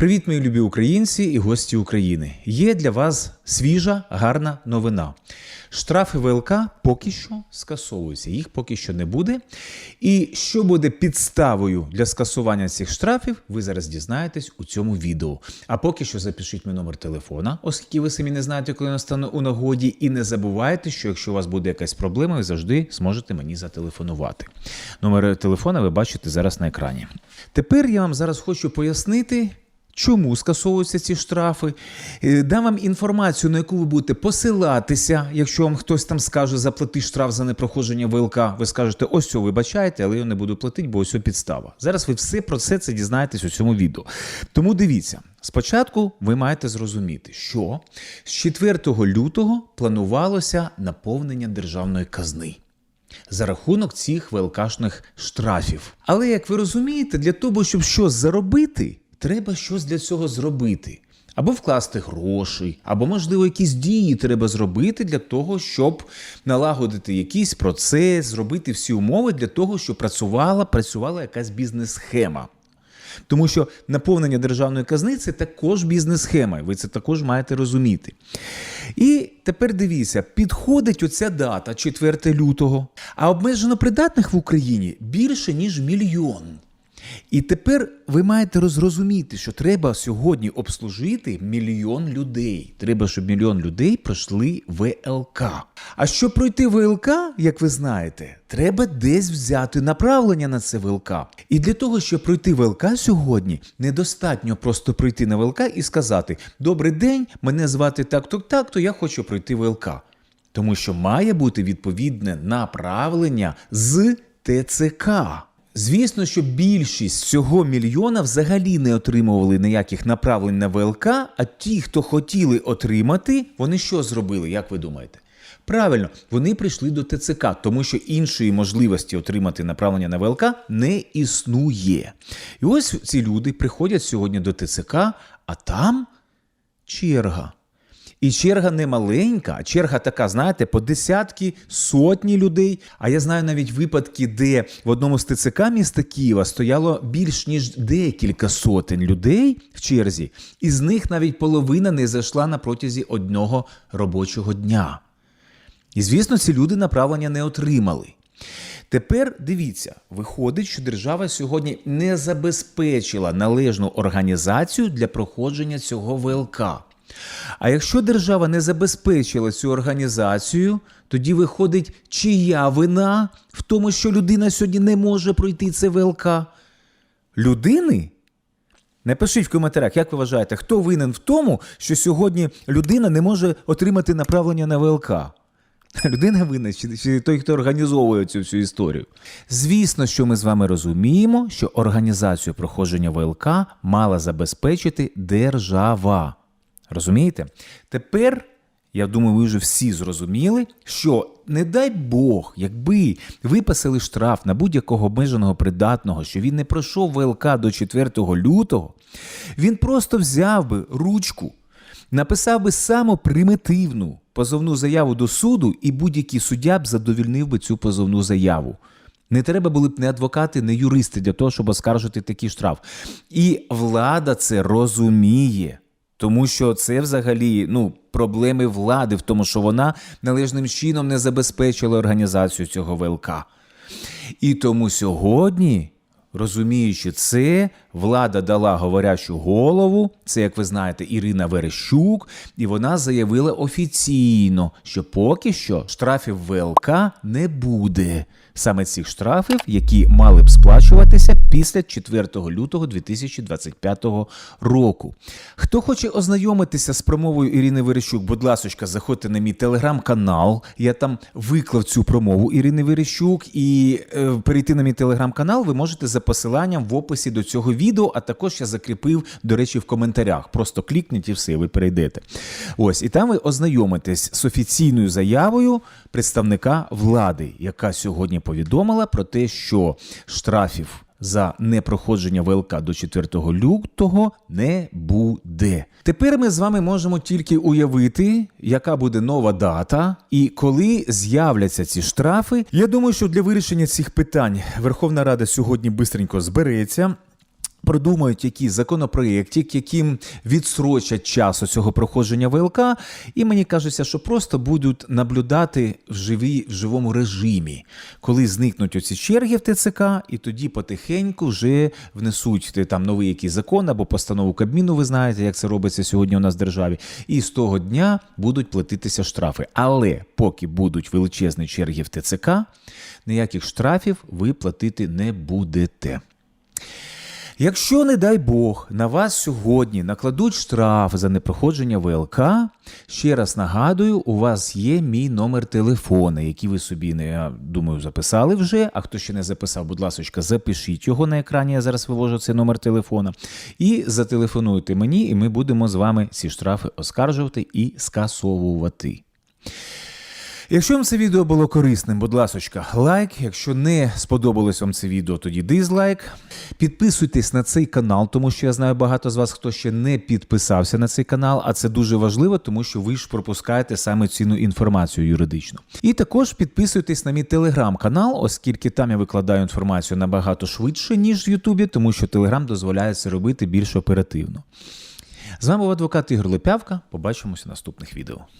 Привіт, мої любі українці і гості України. Є для вас свіжа, гарна новина. Штрафи ВЛК поки що скасовуються, їх поки що не буде. І що буде підставою для скасування цих штрафів, ви зараз дізнаєтесь у цьому відео. А поки що запишіть мій номер телефона, оскільки ви самі не знаєте, коли настане у нагоді. І не забувайте, що якщо у вас буде якась проблема, ви завжди зможете мені зателефонувати. Номер телефона ви бачите зараз на екрані. Тепер я вам зараз хочу пояснити. Чому скасовуються ці штрафи? Е, Дам вам інформацію, на яку ви будете посилатися, якщо вам хтось там скаже заплати штраф за непроходження ВЛК. Ви скажете, ось все, вибачайте, але я не буду платити, бо ось підстава. Зараз ви все про це це дізнаєтесь у цьому відео. Тому дивіться, спочатку ви маєте зрозуміти, що з 4 лютого планувалося наповнення державної казни за рахунок цих ВЛКшних штрафів. Але як ви розумієте, для того, щоб щось заробити, треба щось для цього зробити. Або вкласти гроші, або, можливо, якісь дії треба зробити для того, щоб налагодити якийсь процес, зробити всі умови для того, щоб працювала, працювала якась бізнес-схема. Тому що наповнення державної казни це також бізнес-схема, і ви це також маєте розуміти. І тепер дивіться, підходить оця дата 4 лютого, а обмежено придатних в Україні більше, ніж мільйон. І тепер ви маєте розрозуміти, що треба сьогодні обслужити мільйон людей. Треба, щоб мільйон людей пройшли ВЛК. А щоб пройти ВЛК, як ви знаєте, треба десь взяти направлення на це ВЛК. І для того, щоб пройти ВЛК сьогодні, недостатньо просто прийти на ВЛК і сказати: Добрий день, мене звати так-то, так-то, я хочу пройти ВЛК. Тому що має бути відповідне направлення з ТЦК. Звісно, що більшість цього мільйона взагалі не отримували ніяких направлень на ВЛК, а ті, хто хотіли отримати, вони що зробили, як ви думаєте? Правильно, вони прийшли до ТЦК, тому що іншої можливості отримати направлення на ВЛК не існує. І ось ці люди приходять сьогодні до ТЦК, а там черга. І черга не маленька, черга така, знаєте, по десятки, сотні людей. А я знаю навіть випадки, де в одному з ТЦК міста Києва стояло більш ніж декілька сотень людей в черзі, і з них навіть половина не зайшла на протязі одного робочого дня. І звісно, ці люди направлення не отримали. Тепер дивіться, виходить, що держава сьогодні не забезпечила належну організацію для проходження цього ВЛК. А якщо держава не забезпечила цю організацію, тоді виходить, чия вина в тому, що людина сьогодні не може пройти це ВЛК? Людини? Напишіть в коментарях, як ви вважаєте, хто винен в тому, що сьогодні людина не може отримати направлення на ВЛК? Людина винна, чи, чи той, хто організовує цю всю історію. Звісно, що ми з вами розуміємо, що організацію проходження ВЛК мала забезпечити держава. Розумієте? Тепер, я думаю, ви вже всі зрозуміли, що не дай Бог, якби виписали штраф на будь-якого обмеженого придатного, що він не пройшов ВЛК до 4 лютого, він просто взяв би ручку, написав би саму примітивну позовну заяву до суду, і будь-який суддя б задовільнив би цю позовну заяву. Не треба були б не адвокати, не юристи для того, щоб оскаржити такий штраф. І влада це розуміє. Тому що це взагалі ну, проблеми влади в тому, що вона належним чином не забезпечила організацію цього ВЛК. І тому сьогодні, розуміючи це, влада дала говорячу голову, це, як ви знаєте, Ірина Верещук, і вона заявила офіційно, що поки що штрафів ВЛК не буде. Саме цих штрафів, які мали б сплачуватися після 4 лютого 2025 року. Хто хоче ознайомитися з промовою Ірини Верещук, будь ласка, заходьте на мій телеграм-канал. Я там виклав цю промову Ірини Верещук, і е, перейти на мій телеграм-канал ви можете за посиланням в описі до цього відео, а також я закріпив, до речі, в коментарях. Просто клікніть і все, ви перейдете. Ось, і там ви ознайомитесь з офіційною заявою представника влади, яка сьогодні повідомила про те, що штрафів за непроходження ВЛК до 4 лютого не буде. Тепер ми з вами можемо тільки уявити, яка буде нова дата і коли з'являться ці штрафи. Я думаю, що для вирішення цих питань Верховна Рада сьогодні бистренько збереться. Продумають якийсь законопроєктик, яким відсрочать час цього проходження ВЛК, і мені кажеться, що просто будуть наблюдати в, живі, в живому режимі, коли зникнуть оці черги в ТЦК, і тоді потихеньку вже внесуть там новий якийсь закон або постанову Кабміну, ви знаєте, як це робиться сьогодні у нас в державі, і з того дня будуть платитися штрафи. Але поки будуть величезні черги в ТЦК, ніяких штрафів ви платити не будете. Якщо, не дай Бог, на вас сьогодні накладуть штраф за непроходження ВЛК, ще раз нагадую, у вас є мій номер телефона, який ви собі, я думаю, записали вже. А хто ще не записав, будь ласка, запишіть його на екрані. Я зараз вивожу цей номер телефона. І зателефонуйте мені, і ми будемо з вами ці штрафи оскаржувати і скасовувати. Якщо вам це відео було корисним, будь ласка, лайк. Якщо не сподобалось вам це відео, тоді дизлайк. Підписуйтесь на цей канал, тому що я знаю багато з вас, хто ще не підписався на цей канал, а це дуже важливо, тому що ви ж пропускаєте саме цінну інформацію юридичну. І також підписуйтесь на мій телеграм-канал, оскільки там я викладаю інформацію набагато швидше, ніж в Ютубі, тому що Телеграм дозволяє це робити більш оперативно. З вами був адвокат Ігор Лепявка. Побачимося в наступних відео.